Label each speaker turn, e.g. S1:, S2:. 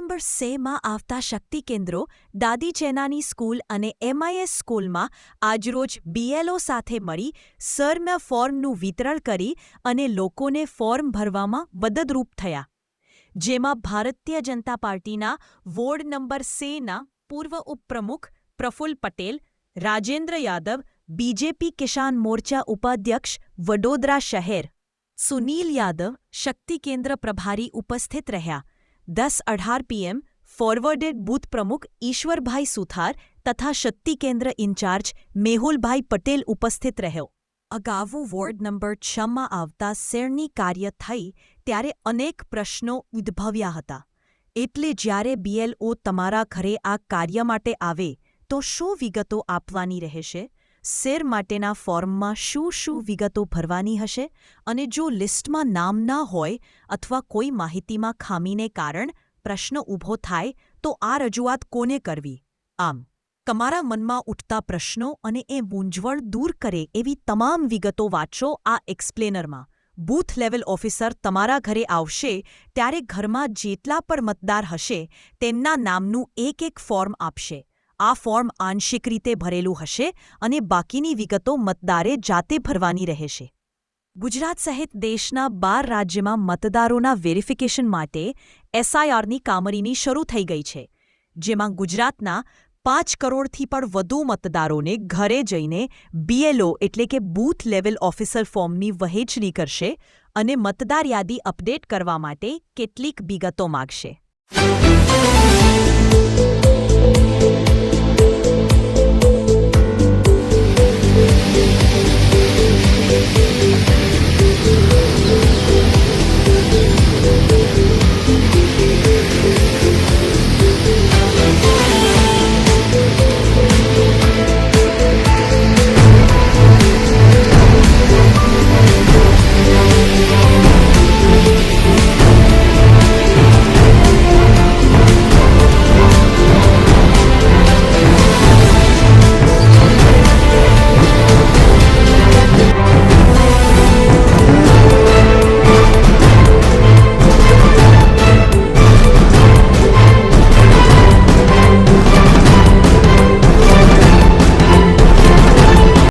S1: સેમાં આવતા શક્તિ કેન્દ્રો દાદી ચેનાની સ્કૂલ અને એમઆઈએસ સ્કૂલમાં આજરોજ બીએલઓ સાથે મળી સર્મ ફોર્મનું વિતરણ કરી અને લોકોને ફોર્મ ભરવામાં મદદરૂપ થયા. જેમાં ભારતીય જનતા પાર્ટીના વોર્ડ નંબર સેના પૂર્વ ઉપપ્રમુખ પ્રફુલ્લ પટેલ, રાજેન્દ્ર યાદવ, બીજેપી કિસાન મોરચા ઉપાધ્યક્ષ વડોદરા શહેર, સુનીલ યાદવ, શક્તિ કેન્દ્ર પ્રભારી ઉપસ્થિત રહ્યા. દસ અઢાર પીએમ ફોરવર્ડેડ બૂથ પ્રમુખ ઈશ્વરભાઈ સુથાર તથા શક્તિ કેન્દ્ર ઇન્ચાર્જ મેહુલભાઈ પટેલ ઉપસ્થિત રહ્યો. અગાઉ વોર્ડ નંબર છમાં આવતા શેરની કાર્ય થઈ ત્યારે અનેક પ્રશ્નો ઉદ્ભવ્યા હતા. એટલે જ્યારે બીએલઓ તમારા ઘરે આ કાર્ય માટે આવે તો શું વિગતો આપવાની રહેશે? શેર માટેના ફોર્મમાં શું શું વિગતો ભરવાની હશે અને જો લિસ્ટમાં નામ ના હોય અથવા કોઈ માહિતીમાં ખામીને કારણ પ્રશ્ન ઊભો થાય તો આ રજૂઆત કોને કરવી? આમ, તમારા મનમાં ઉઠતા પ્રશ્નો અને એ મૂંઝવણ દૂર કરે એવી તમામ વિગતો વાંચો આ એક્સપ્લેનરમાં. બૂથ લેવલ ઓફિસર તમારા ઘરે આવશે ત્યારે ઘરમાં જેટલા પણ મતદાર હશે તેમના નામનું એક એક ફોર્મ આપશે. આ ફોર્મ આંશિક રીતે ભરેલું હશે અને બાકીની વિગતો મતદારે જાતે ભરવાની રહેશે. ગુજરાત સહિત દેશના બાર રાજ્યમાં મતદારોના વેરિફિકેશન માટે એસઆઈઆરની કામરીની શરૂ થઈ ગઈ છે, જેમાં ગુજરાતના પાંચ કરોડથી પણ વધુ મતદારોને ઘરે જઈને બીએલઓ એટલે કે બૂથ લેવલ ઓફિસર ફોર્મની વહેંચણી કરશે અને મતદાર યાદી અપડેટ કરવા માટે કેટલીક વિગતો માગશે.